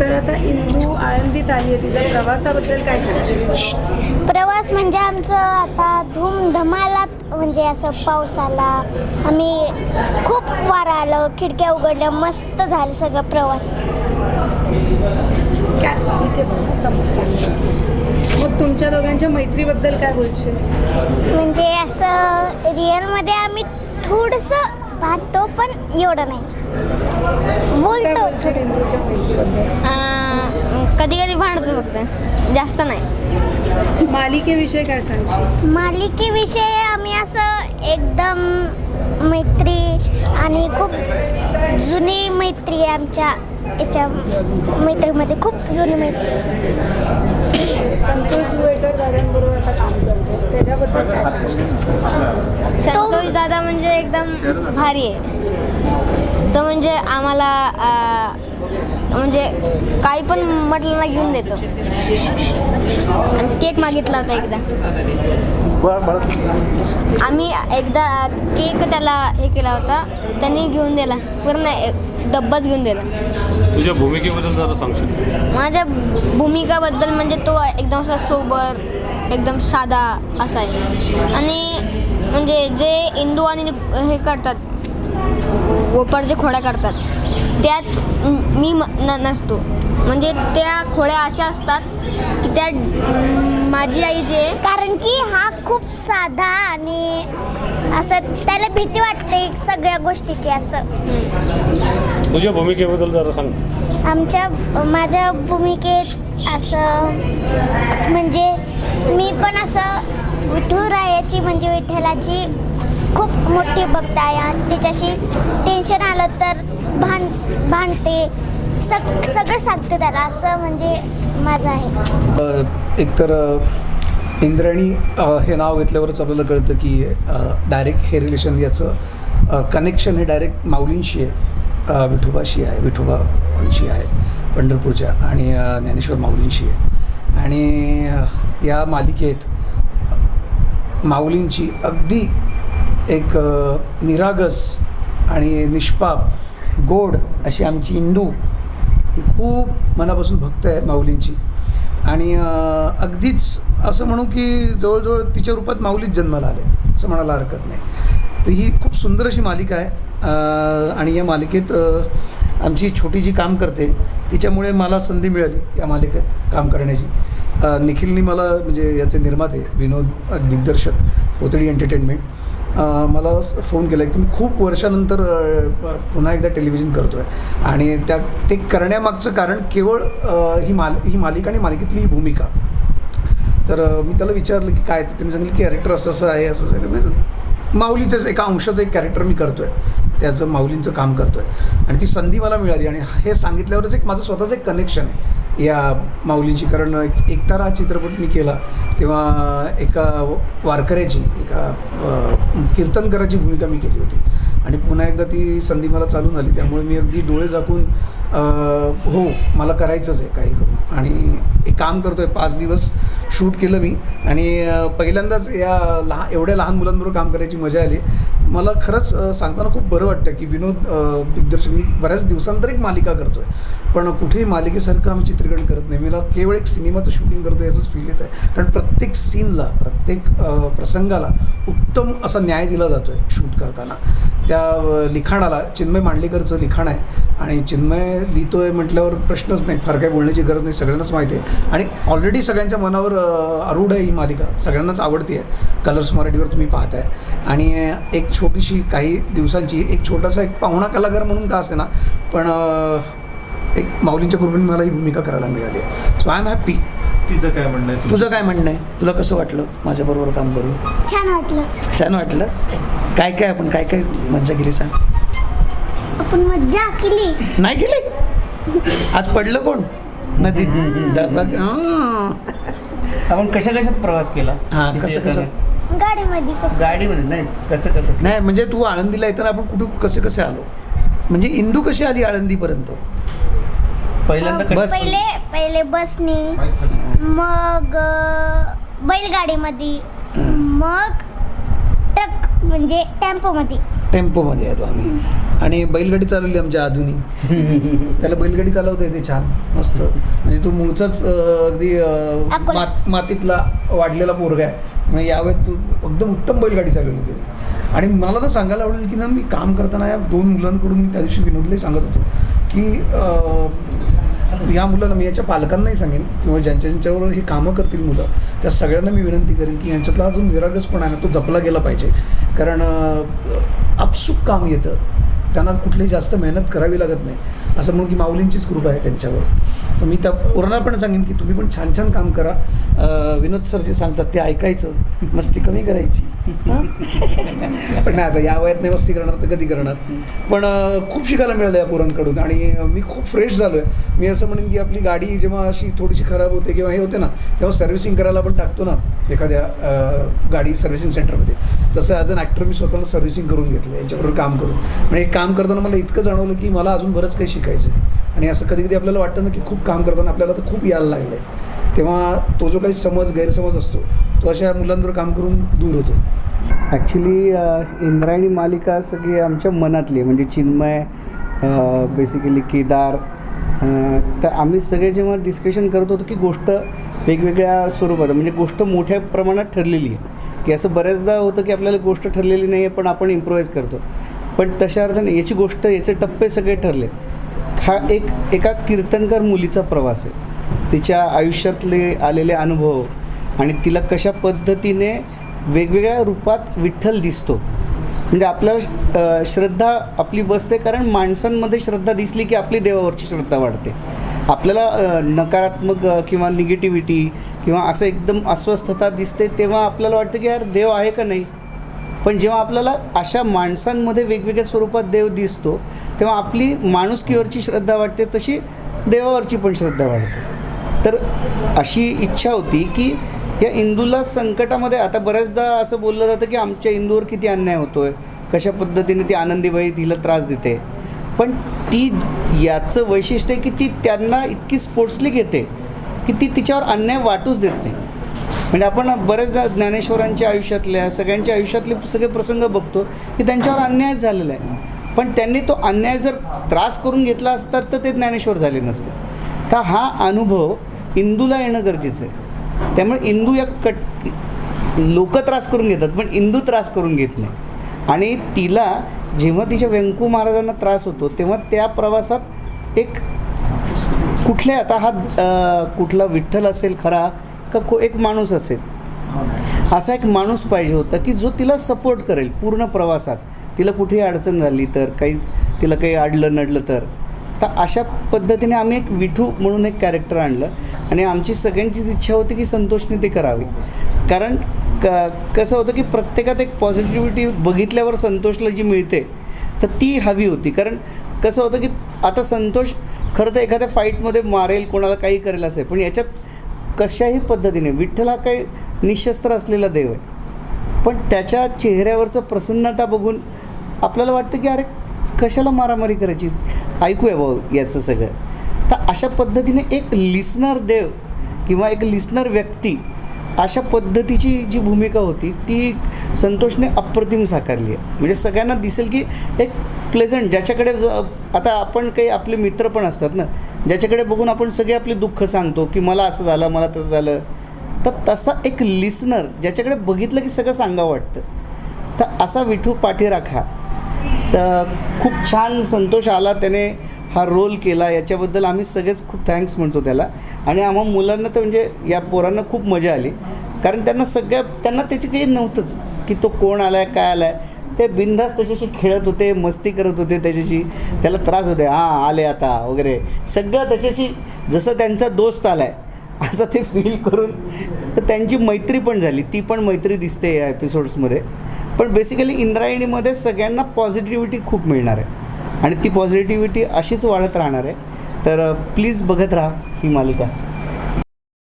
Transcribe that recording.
तर आता इंदू आळंदीत आली आहे. तिच्या प्रवासाबद्दल काय सांगशील प्रवास म्हणजे आमचं आता धूमधमालात म्हणजे असं पाऊस आला आम्ही खूप वारा आलं खिडक्या उघडल्या मस्त झालं सगळं प्रवास. मग तुमच्या दोघांच्या मैत्रीबद्दल काय बोलशील? म्हणजे असं रिअलमध्ये आम्ही थोडंसं भांडतो पण एवढं नाही. बोलतो कधी कधी भांडतो फक्त जास्त नाही. मालिकेविषयी काय सांगशील? मालिकेविषयी आम्ही असं एकदम मैत्री आणि खूप जुनी मैत्री आहे आमच्या याच्या मैत्रीमध्ये खूप जुनी मैत्री. संतोष जुवेकर दादांबरोबर आता काम करतो त्याच्याबद्दल काय सांगशील संतोष दादा म्हणजे एकदम भारी आहे. तो म्हणजे आम्हाला म्हणजे काही पण म्हटलं ना घेऊन देतो. आणि केक मागितला होता एकदा. आम्ही एकदा केक त्याला हे केला होता. त्यांनी घेऊन दिला. पूर्ण डब्बाच घेऊन दिला. तुझ्या भूमिकेबद्दल जरा सांगशील? माझ्या भूमिकाबद्दल म्हणजे तो एकदम असा सोबर एकदम साधा असा आहे. आणि म्हणजे जे इंदू आणि हे करतात वोपर जे खोड्या करतात त्यात म- न नसतो. म्हणजे त्या खोड्या अशा असतात की त्या माझी आई जे कारण की हा खूप साधा आणि असं त्याला भीती वाटते सगळ्या गोष्टीची असं. तुझ्या भूमिकेबद्दल जरा सांग. आमच्या माझ्या भूमिकेत असं म्हणजे मी पण असं विठुरायाची म्हणजे विठ्ठलाची खूप मोठी भक्त आहे आणि त्याच्याशी टेन्शन आलं तर भांड भांडते. सग सगळं सांगते त्याला असं म्हणजे माझं आहे. एकतर इंद्रायणी हे नाव घेतल्यावरच आपल्याला कळतं की डायरेक्ट हे रिलेशन याचं कनेक्शन हे डायरेक्ट माऊलींशी आहे विठोबाशी आहे विठोबांशी आहे पंढरपूरच्या आणि ज्ञानेश्वर माऊलींशी आहे. आणि या मालिकेत माऊलींची अगदी एक निरागस आणि निष्पाप गोड अशी आमची इंदू ही खूप मनापासून भक्त आहे माऊलींची. आणि अगदीच असं म्हणू की जवळजवळ तिच्या रूपात माऊलीच जन्माला आले. असं म्हणायला हरकत नाही. तर ही खूप सुंदर अशी मालिका आहे. आणि या मालिकेत आमची छोटी जी काम करते तिच्यामुळे मला संधी मिळाली या मालिकेत काम करण्याची. निखिलनी मला म्हणजे याचे निर्माते विनोद दिग्दर्शक पोतडी एंटरटेनमेंट मला फोन केला. की तुम्ही खूप वर्षानंतर पुन्हा एकदा टेलिव्हिजन करतो आहे आणि त्या ते करण्यामागचं कारण केवळ ही माल ही मालिका आणि मालिकेतली ही भूमिका. तर मी त्याला विचारलं की काय तर त्यांनी सांगितलं की कॅरेक्टर असं असं आहे असं असं नाही म्हणजे माऊलीचंच एका अंशाचं एक कॅरेक्टर मी करतो आहे त्याचं माऊलींचं काम करतो आहे आणि ती संधी मला मिळाली आणि हे सांगितल्यावरच एक माझं स्वतःचं एक कनेक्शन आहे. या माऊलींची कारण एक एकतारा हा चित्रपट मी केला तेव्हा एका वारकऱ्याची एका कीर्तनकराची कीर्तनकाराची भूमिका मी केली होती. आणि पुन्हा एकदा ती संधी मला चालून आली त्यामुळे मी अगदी डोळे झाकून हो मला करायचंच आहे काही करून. आणि एक काम करतो आहे पाच दिवस शूट केलं मी. आणि पहिल्यांदाच या लहा एवढ्या लहान मुलांबरोबर काम करायची मजा आली. मला खरंच सांगताना खूप बरं वाटतं की विनोद दिग्दर्शक मी बऱ्याच दिवसांतर एक मालिका करतो आहे पण कुठेही मालिकेसारखं आम्ही चित्रीकरण करत नाही. मला केवळ एक सिनेमाचं शूटिंग करतो याचंच फील येत आहे कारण प्रत्येक सीनला प्रत्येक प्रसंगाला उत्तम असा न्याय दिला जातो आहे शूट करताना. त्या लिखाणाला चिन्मय मांडलेकरचं लिखाण आहे. आणि चिन्मय लिहितो आहे म्हटल्यावर प्रश्नच नाही फार काही बोलण्याची गरज नाही सगळ्यांनाच माहिती आहे. आणि ऑलरेडी सगळ्यांच्या मनावर आरूढ आहे ही मालिका. सगळ्यांनाच आवडती आहे कलर्स मराठीवर तुम्ही पाहताय. आणि एक छोटीशी काही दिवसांची एक छोटासा एक पाहुणा कलाकार म्हणून का असे ना पण एक माऊलींच्या कृपेने मला ही भूमिका करायला मिळाली आहे. सो आय एम हॅप्पी तिचं काय म्हणणं आहे? तुझं काय म्हणणं आहे? तुला कसं वाटलं माझ्याबरोबर काम करून? छान वाटलं. छान वाटलं? काय काय आपण काय काय मज्जा केली सांग? आपण मज्जा केली. नाही केली? आज पडलं कोण? हां. आपण कशा कशात प्रवास केला? हा, कसं-? कसं? गाडीमध्ये गाडीमध्ये नाही कसं कसं? नाही म्हणजे तू आळंदीला येताना आपण कुठे कसे कसे आलो? म्हणजे इंदू कशी आली आळंदीपर्यंत? पहिल्यांदा बस. पहिले पहिले बसनी मग अ, बैलगाडीमध्ये मग ट्रक म्हणजे टेम्पोमध्ये टेम्पोमध्ये आलो आम्ही. आणि बैलगाडी चालवली आमच्या आधुनी. त्याला बैलगाडी चालवता येते छान मस्त. म्हणजे तो मूळचाच अं, अगदी अं, अकोला. मात मातीतला वाढलेला पोरगा आहे. म्हणजे यावेळेस तू एकदम उत्तम बैलगाडी चालवली त्याने. आणि मला ना सांगायला आवडेल की ना मी काम करताना या दोन मुलांकडून मी त्या दिवशी विनोदलाही सांगत होतो की अं, या मुलांना मी याच्या पालकांनाही सांगेन किंवा ज्यांच्या ज्यांच्यावर ही कामं करतील मुलं त्या सगळ्यांना मी विनंती करेन की यांच्यातला अजून जो निरागसपणा आहे ना तो जपला गेला पाहिजे. कारण आपसूक काम येतं. त्यांना कुठलीही जास्त मेहनत करावी लागत नाही. असं म्हणून की माऊलींचीच कृपा आहे त्यांच्यावर. तर मी त्या पोरांना पण सांगेन की तुम्ही पण छान छान काम करा. विनोद सर जे सांगतात ते ऐकायचं मस्ती कमी करायची. पण नाही आता या वयात नाही मस्ती करणार तर कधी करणार? पण खूप शिकायला मिळालं या पोरांकडून आणि मी खूप फ्रेश झालो आहे मी असं म्हणेन की आपली गाडी जेव्हा अशी थोडीशी खराब होते किंवा हे होते ना तेव्हा सर्व्हिसिंग करायला पण टाकतो ना एखाद्या गाडी सर्व्हिसिंग सेंटरमध्ये. तसं ॲज अन ॲक्टर मी स्वतःला सर्व्हिसिंग करून घेतलं यांच्याबरोबर काम करून. म्हणजे काम करताना मला इतकं जाणवलं की मला अजून बरंच काही शिकायचं आहे आणि असं कधी कधी आपल्याला वाटतं ना की खूप काम करताना आपल्याला तर खूप यायला लागलं आहे तेव्हा तो जो काही समज गैरसमज असतो तो अशा मुलांवर काम करून दूर होतो. ॲक्च्युली इंद्रायणी मालिका सगळी आमच्या मनातली आहे. म्हणजे चिन्मय बेसिकली केदार तर आम्ही सगळे जेव्हा डिस्कशन करत होतो की गोष्ट वेगवेगळ्या स्वरूपात म्हणजे गोष्ट मोठ्या प्रमाणात ठरलेली आहे. की असं बऱ्याचदा होतं की आपल्याला गोष्ट ठरलेली नाही आहे पण आपण इम्प्रोवाईज करतो. पण तशा अर्थाने याची गोष्ट याचे टप्पे सगळे ठरले. हा एक एका कीर्तनकार मुलीचा प्रवास आहे. तिच्या आयुष्यातले आलेले अनुभव आणि तिला कशा पद्धतीने वेगवेगळ्या रूपात विठ्ठल दिसतो. म्हणजे आपल्याला श्रद्धा आपली बसते कारण माणसांमध्ये श्रद्धा दिसली की आपली देवावरची श्रद्धा वाढते. आपल्याला नकारात्मक किंवा निगेटिव्हिटी किंवा असं एकदम अस्वस्थता दिसते तेव्हा आपल्याला वाटतं की यार देव आहे का नाही? पण जेव्हा आपल्याला अशा माणसांमध्ये वेगवेगळ्या स्वरूपात देव दिसतो तेव्हा आपली माणुसकीवरची श्रद्धा वाटते तशी देवावरची पण श्रद्धा वाढते. तर अशी इच्छा होती की या इंदूला संकटामध्ये आता बऱ्याचदा असं बोललं जातं की आमच्या इंदूवर किती अन्याय होतोय कशा पद्धतीने ती आनंदीबाई तिला त्रास देते. पण ती याचं वैशिष्ट्य आहे की ती त्यांना इतकी स्पोर्ट्सली घेते की ती तिच्यावर अन्याय वाटूच देत नाही. म्हणजे आपण बऱ्याचदा ज्ञानेश्वरांच्या आयुष्यातल्या सगळ्यांच्या आयुष्यातले सगळे प्रसंग बघतो की त्यांच्यावर अन्याय झालेला आहे. पण त्यांनी तो अन्याय जर त्रास करून घेतला असता तर ते ज्ञानेश्वर झाले नसते. तर हा अनुभव इंदूला येणं गरजेचं आहे. त्यामुळे इंदू या कट लोक त्रास करून घेतात पण इंदू त्रास करून घेत नाही. आणि तिला जेव्हा तिच्या व्यंकू महाराजांना त्रास होतो तेव्हा त्या प्रवासात एक कुठल्या आता हा कुठला विठ्ठल असेल खरा का को एक माणूस असेल. असा एक माणूस पाहिजे होता की जो तिला सपोर्ट करेल पूर्ण प्रवासात. तिला कुठेही अडचण झाली तर काही तिला काही अडलं नडलं तर. तर अशा पद्धतीने आम्ही एक विठू म्हणून एक कॅरेक्टर आणलं. आणि आमची सगळ्यांचीच इच्छा होती की संतोषने ते करावी. कारण क कसं होतं की प्रत्येकात एक पॉझिटिव्हिटी बघितल्यावर संतोषला जी मिळते तर ती हवी होती. कारण कसं होतं की आता संतोष खरं तर एखाद्या फाईटमध्ये मारेल कोणाला काही करेल असेल पण याच्यात कशाही पद्धतीने विठ्ठल हा काही निशस्त्र असलेला देव आहे. पण त्याच्या चेहऱ्यावरचं प्रसन्नता बघून आपल्याला वाटतं की अरे कशाला मारामारी करायची? ऐकूया भाऊ याचं सगळं. तर अशा पद्धतीने एक लिसनर देव किंवा एक लिसनर व्यक्ती अशा पद्धतीची जी भूमिका होती ती संतोषने अप्रतिम साकारली आहे. म्हणजे सगळ्यांना दिसेल की एक प्लेझंट ज्याच्याकडे ज आता आपण काही आपले मित्र पण असतात ना ज्याच्याकडे बघून आपण सगळे आपले दुःख सांगतो की मला असं झालं मला तसं झालं. तर तसा एक लिसनर ज्याच्याकडे बघितलं की सगळं सांगावं वाटतं. तर असा विठू पाठीराखा. तर खूप छान संतोष आला त्याने हा रोल केला. याच्याबद्दल आम्ही सगळेच खूप थँक्स म्हणतो त्याला. आणि आम्हा मुलांना तर म्हणजे या पोरांना खूप मजा आली. कारण त्यांना सगळ्या त्यांना त्याची काही नव्हतंच की तो कोण आला आहे काय आला आहे ते बिंदास त्याच्याशी खेळत होते मस्ती करत होते त्याच्याशी. त्याला त्रास होते हां आले आता वगैरे. सगळं त्याच्याशी जसं त्यांचा दोस्त आला आहे असं ते फील करून तर त्यांची मैत्री पण झाली. ती पण मैत्री दिसते या एपिसोड्समध्ये पण बेसिकली इंद्रायणीमध्ये सगळ्यांना पॉझिटिव्हिटी खूप मिळणार आहे. आणि ती पॉझिटिव्हिटी अशीच वाढत राहणार आहे. तर प्लीज बघत राहा ही मालिका.